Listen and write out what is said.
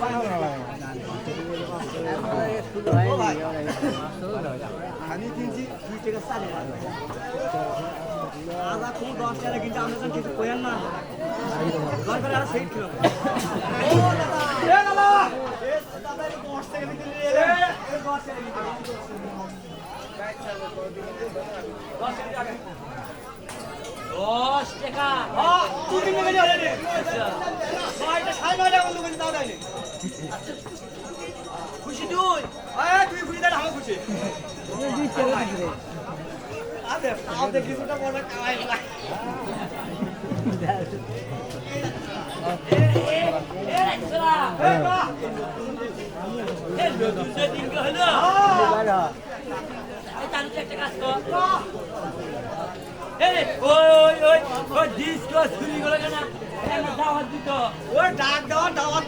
ভালো আমি কিনছি দুই টাকা চারি আদা কোন দশ টাকা কিন্তু তো কিছু কোয়েন না দরকার আর সেই ছিল দশ টাকা খুশি তুই? তুই খুশি তাহলে আমার খুশি আদে আদে কিছুটা বড় কামাই না এই বাহ ওই ডাক দেওয়া দাওয়াত দেওয়া হয় বললে তো করব